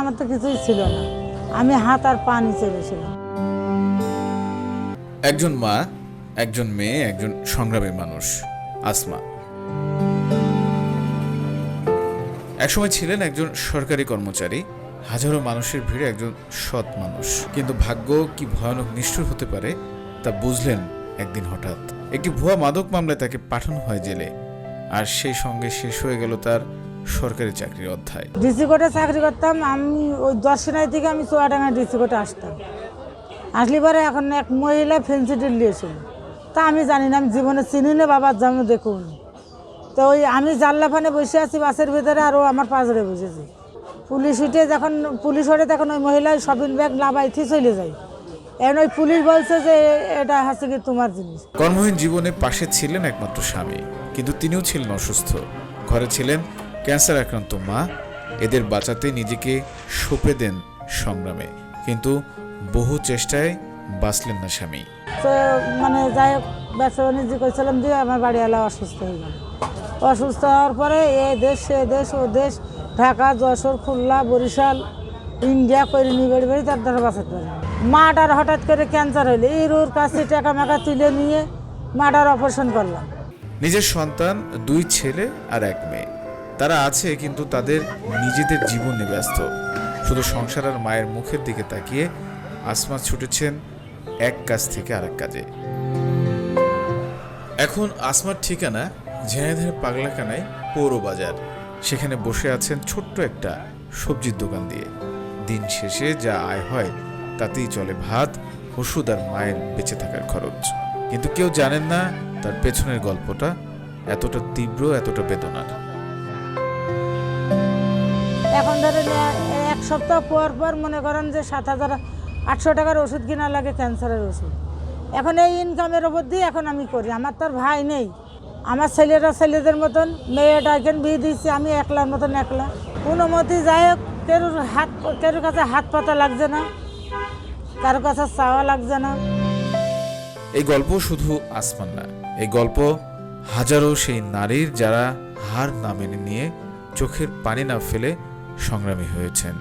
আমার তো কিছুই ছিল না। আমি হাত আর পা নিচে বসেছিলাম একজন মা, একজন মেয়ে, একজন সংগ্রামী মানুষ, আসমা। একসময় ছিলেন একজন সরকারি কর্মচারী, হাজারো মানুষের ভিড়ে একজন সৎ মানুষ। কিন্তু ভাগ্য কি ভয়ানক নিষ্ঠুর হতে পারে, তা বুঝলেন একদিন হঠাৎ। একটি ভুয়া মাদক মামলায় তাকে পাঠানো হয় জেলে, আর সেই সঙ্গে শেষ হয়ে গেল তার সরকারি চাকরির অধ্যায়। ডিসি কোর্টে চাকরি করতাম আমি ওই দর্শনাই থেকে আমি চুয়াডাঙ্গা ডিসি কোর্টে আসতাম। আসলে পরে এখন এক মহিলা ফেন্সি ডিল দিয়েছিল। তা আমি জানি না আমি জীবনে চিনি না বাবার জন্ম দেখুন। তো ওই আমি জানলা ফানে বসে আছি বাসের ভিতরে আর ও আমার পাঁচড়ে বসেছি। পুলিশ উঠে যখন পুলিশ ওঠে তখন ওই মহিলা শপিং ব্যাগ লাভাইতে চলে যায়। এখন ওই পুলিশ বলছে যে এটা হচ্ছে কি তোমার জিনিস। কর্মহীন জীবনে পাশে ছিলেন একমাত্র স্বামী কিন্তু তিনিও ছিলেন অসুস্থ। ঘরে ছিলেন ক্যান্সার আক্রান্ত মা এদের বাঁচাতে নিজেকে সঁপে দেন সংগ্রামে। কিন্তু বহু চেষ্টায় বাঁচলেন না স্বামী। মানে যাই হোক ব্যবসা বাণিজ্য করছিলাম দিয়ে আমার বাড়িওয়ালা অসুস্থ হয়ে গেল। অসুস্থ হওয়ার পরে এ দেশ সে দেশ ও দেশ ঢাকা যশোর খুলনা বরিশাল ইন্ডিয়া করে নিয়ে বেড়ে বেড়ে তার দ্বারা বাঁচাতে পারি। মাটার হঠাৎ করে ক্যান্সার হইলে। এই রোর কাছে টাকা মাকা তুলে নিয়ে মাটার অপারেশন করলাম। নিজের সন্তান দুই ছেলে আর এক মেয়ে। তারা আছে, কিন্তু তাদের নিজেদের জীবনে ব্যস্ত। শুধু সংসার আর মায়ের মুখের দিকে তাকিয়ে আসমা ছুটেছেন এক কাজ থেকে আরেক কাজে। এখন আসমার ঠিকানা ঝিনাইদহের পাগলাকানায় পৌর বাজার। সেখানে বসে আছেন ছোট্ট একটা সবজির দোকান দিয়ে। দিন শেষে যা আয় হয়, তাতেই চলে ভাত, ওষুধ আর মায়ের বেঁচে থাকার খরচ। কিন্তু কেউ জানেন না তার পেছনের গল্পটা এতটা তীব্র, এতটা বেদনার। এখন ধরেন এক সপ্তাহ পর পর মনে করেন যে সাত হাজার আটশো টাকার ওষুধ কিনা লাগে, ক্যান্সারের ওষুধ। এখন এই ইনকামের ওপর দিয়ে এখন আমি করি। আমার তো ভাই নেই। আমার ছেলেরা ছেলেদের মতন, মেয়েটা এখন বিয়ে দিয়েছি, আমি একলার মতন একলা। কোনো মতে যাই হোক, কেরুর হাত, কেরুর কাছে হাত পাতা লাগছে না, কারোর কাছে চাওয়া লাগছে না। এই গল্প শুধু আসমান না, এই গল্প হাজারো সেই নারীর যারা হার না মেনে নিয়ে চোখের পানি না ফেলে সংগ্রামী হয়েছেন।